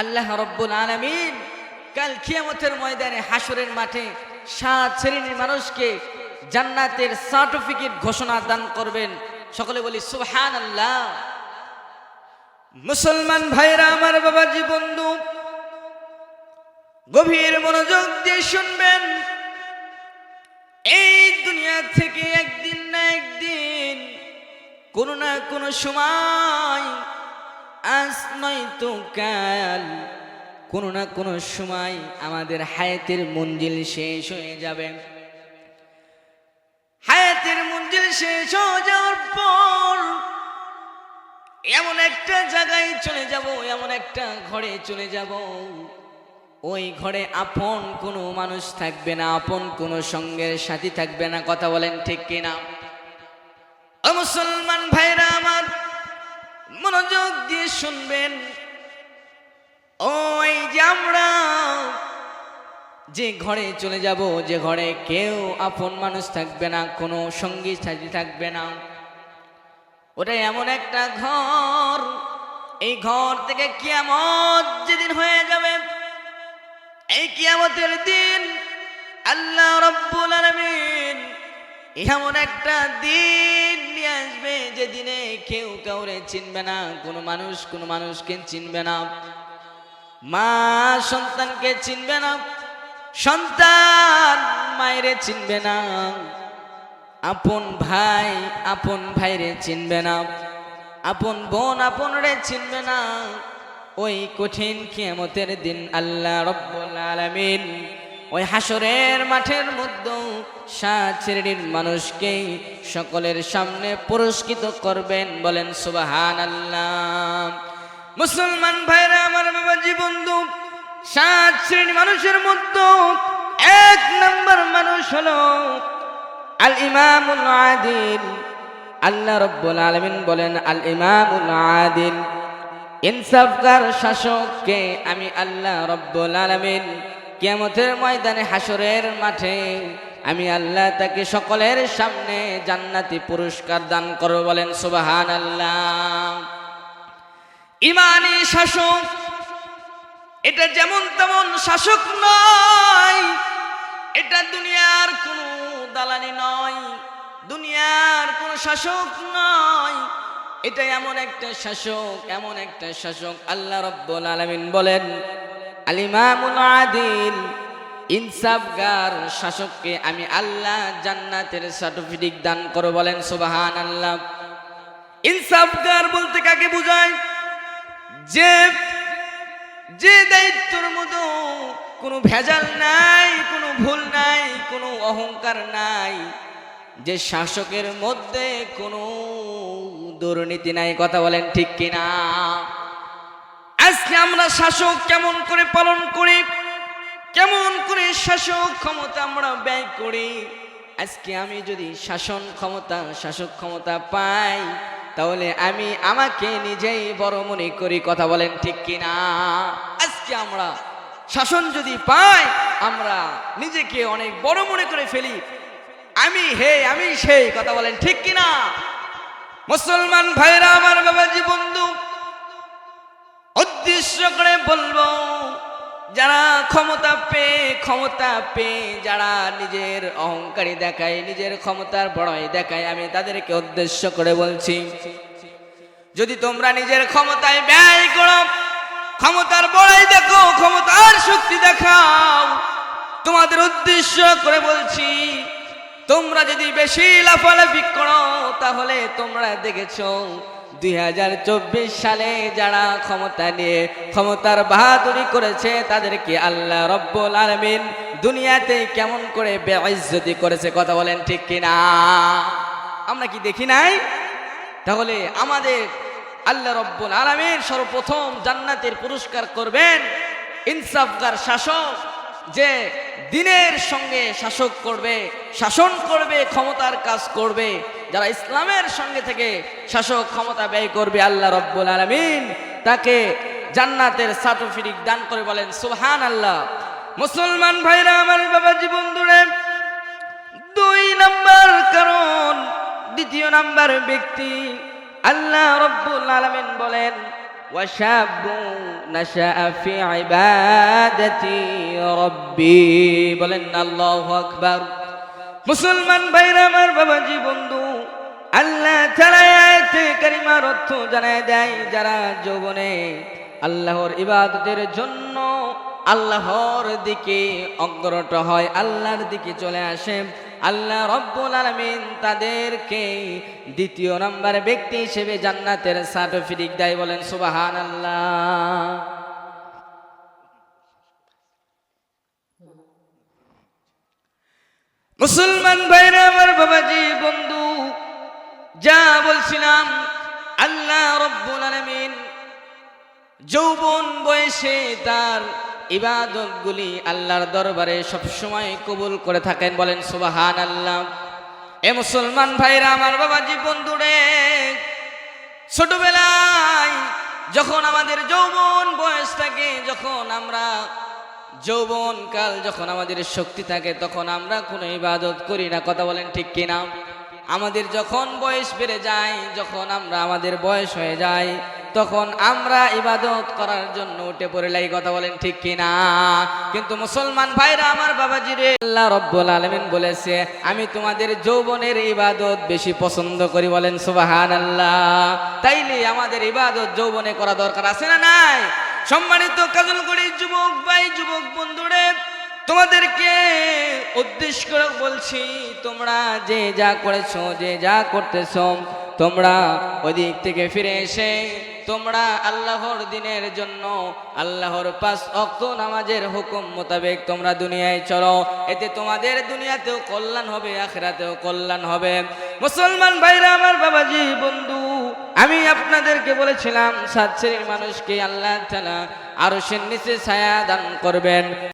আল্লাহ রব্বুল আলমিন কাল কিয়ামতের ময়দানে হাসরের মাঠে সাত শ্রেণির মানুষকে জান্নাতের সার্টিফিকেট ঘোষণা দান করবেন। সকলে বলি সুহান আল্লাহ মুসলমান ভাইরা, আমার বাবাজি, বন্ধু, গভীর মনোযোগ দিয়ে শুনবেন। এই দুনিয়া থেকে একদিন না একদিন কোনো না কোনো সময় আজ নয়তো কাল। কোনো না কোনো সময় আমাদের হায়াতের মঞ্জিল শেষ হয়ে যাবে। হায়াতের মঞ্জিল শেষ হয়ে যাওয়ার পর এমন একটা জায়গায় চলে যাব, এমন একটা ঘরে চলে যাব। ওই ঘরে আপন কোনো মানুষ থাকবে না, আপন কোনো সঙ্গের সাথী থাকবে না, কথা বলেন ঠিক কিনা? মুসলমান ভাইরা আমার মনোযোগ দিয়ে শুনবেন। ওই যে আমরা যে ঘরে চলে যাব, যে ঘরে কেউ আপন মানুষ থাকবে না, কোনো সঙ্গী সাথী থাকবে না। ওটা এমন একটা ঘর, এই ঘর থেকে কিয়ামত যেদিন হয়ে যাবে, এই কিয়ামতের দিন আল্লাহ রব্বুল আলামিন এমন একটা দিন আসবে যে দিনে কেউ কাউরে চিনবে না, কোনো মানুষ কোনো মানুষকে চিনবে না। মা সন্তানকে চিনবে না, সন্তান মায়েরে চিনবে না, আপন ভাই আপন ভাইরে চিনবে না, আপন বোন আপন রে চিনবে না। ওই কঠিন কিয়ামতের দিন আল্লাহ রব্বুল আলামিন ওই হাসরের মাঠের মধ্যে সাত শ্রেণির মানুষকে সকলের সামনে পুরস্কৃত করবেন বলেন সুবাহান আল্লাহ মুসলমান ভাইরা, আমার বাবাজি, বন্ধু, সাত শ্রেণি মানুষের মধ্যে এক নম্বর মানুষ হলো আল ইমামুল আদিল। আল্লাহ রব্বুল আলামিন বলেন আল ইমামুল আদিল, ইনসাফকার শাসককে আমি আল্লাহ রব্বুল আলামিন কিয়ামতের ময়দানে হাসরের মাঠে আমি আল্লাহ তাকে সকলের সামনে জান্নাতি পুরস্কার দান করব বলেন সুবাহান আল্লাহ ইমানি শাসক, এটা যেমন তেমন শাসক নয়, এটা দুনিয়ার কোনো দালালি নয়, দুনিয়ার কোন শাসক নয়, এটা এমন একটা শাসক, এমন একটা শাসক আল্লাহ রব্বুল আলামিন বলেন আলিমামুল আদিল। ইনসাফগার শাসককে আমি আল্লাহ জান্নাতের সার্টিফিকেট দান করো বলেন সুবাহান আল্লাহ ইনসাফগার বলতে কাকে বোঝায়? যে যে দায়িত্বর মতো কোনো ভেজাল নাই, কোনো ভুল নাই, কোনো অহংকার নাই, যে শাসকের মধ্যে কোনো দুর্নীতি নাই, কথা বলেন ঠিক কিনা? আজকে আমরা শাসক কেমন করে পালন করি? কেমন করে শাসক ক্ষমতা আমরা ব্যয় করি? আজকে আমি যদি শাসন ক্ষমতা, শাসক ক্ষমতা পাই, তাহলে আমি আমাকে নিজেই বড় মনে করি, কথা বলেন ঠিক কিনা? আজকে আমরা শাসন যদি পাই, আমরা নিজেকে অনেক বড় মনে করে ফেলি। আমি হে, আমি সেই, কথা বলেন ঠিক কিনা? মুসলমান ভাইরা, আমার বাবাজি, বন্ধু উদ্দেশ্য করে বলব, যারা ক্ষমতা পেয়ে ক্ষমতা পেয়ে যারা নিজের অহংকারী দেখায়, নিজের ক্ষমতার বড়াই দেখায়, আমি তাদেরকে উদ্দেশ্য করে বলছি, যদি তোমরা নিজের ক্ষমতায় ব্যয় করো, ক্ষমতার বড়াই দেখো, ক্ষমতার শক্তি দেখাও, তোমাদের উদ্দেশ্য করে বলছি, তোমরা যদি বেশি লাফালাফি করো, তাহলে তোমরা দেখেছ দুই হাজার চব্বিশ সালে যারা ক্ষমতা নিয়ে ক্ষমতার বাহাদুরি করেছে, তাদেরকে আল্লাহ রব্বুল আলমিন দুনিয়াতে কেমন করে বেইজ্জতি করেছে কথা বলেন ঠিক কিনা? আমরা কি দেখি নাই? তাহলে আমাদের আল্লাহ রব্বুল আলমিন সর্বপ্রথম জান্নাতের পুরস্কার করবেন ইনসাফগার শাসক, যে দিনের সঙ্গে শাসক করবে, শাসন করবে, ক্ষমতার কাজ করবে। যারা ইসলামের সঙ্গে থেকে শাসক ক্ষমতা ব্যয় করবে আল্লাহ রব্বুল আলমিন তাকে জান্নাতের সার্টিফিকেট দান করে বলেন সুবহান আল্লাহ মুসলমান ভাইরা আমার বাবাজি বন্ধুরে দুই নাম্বার কারণ দ্বিতীয় নাম্বার ব্যক্তি আল্লাহ রব্বুল আলমিন বলেন وشاب نشأ في عبادة ربي বলেন আল্লাহু আকবার মুসলমান ভাইরা আমার বাবাজি বন্ধু আল্লাহ আয়াতে কারিমার অর্থ জানায় দেয় যারা যৌবনে আল্লাহর ইবাদতের জন্য আল্লাহর দিকে অগ্রত হয়, আল্লাহর দিকে চলে আসে। আল্লাহ রব্বুল আলামিন তাদেরকে দ্বিতীয় নম্বর ব্যক্তি হিসেবে জান্নাতের সার্টিফিকেট দেয় বলেন, সুবহানাল্লাহ। মুসলমান ভাইরা, আমার বাবাজি, বন্ধু যা বলছিলাম, আল্লাহ রব্বুল আলামিন যৌবন বয়সে তার ইবাদতগুলি আল্লাহর দরবারে সবসময় কবুল করে থাকেন, বলেন সুবাহান আল্লাহ এ মুসলমান ভাইরা, আমার বাবাজি বন্ধুরে ছোটবেলায় যখন আমাদের যৌবন বয়স থাকে, যখন আমরা যৌবন কাল যখন আমাদের শক্তি থাকে, তখন আমরা কোনো ইবাদত করি না, কথা বলেন ঠিক কিনা? আমাদের যখন বয়স বেড়ে যায়, যখন আমরা আমাদের বয়স হয়ে যায়, তখন আমরা ইবাদত করার জন্য উঠে পড়ে লাই, কথা বলেন ঠিক কিনা কিন্তু মুসলমান ভাইরা আমার বাবাজি রে, আল্লাহ রব্বুল আলমিন বলেছে, আমি তোমাদের যৌবনের ইবাদত বেশি পছন্দ করি, বলেন সুবাহান আল্লাহ তাইলে আমাদের ইবাদত যৌবনে করা দরকার আছে না নাই? সম্মানিত কাজলগড়ির যুবক ভাই, যুবক বন্ধুরে তোমাদেরকে উদ্দেশ্য করে বলছি, তোমরা যে যা করেছ, যে যা করতেছো, তোমরা ওদিক থেকে ফিরে এসে, তোমরা আল্লাহর দিনের জন্য, আল্লাহর পাঁচ অক্ত নামাজের হুকুম মোতাবেক তোমরা দুনিয়ায় চলো। এতে তোমাদের দুনিয়াতেও কল্যাণ হবে, আখেরাতেও কল্যাণ হবে। মুসলমান ভাইরা, আমার বাবাজি, বন্ধু, আমি আপনাদেরকে বলেছিলাম, সাত শ্রেণির মানুষকে আল্লাহ আরও সে নিচে ছায়া দান করবেন।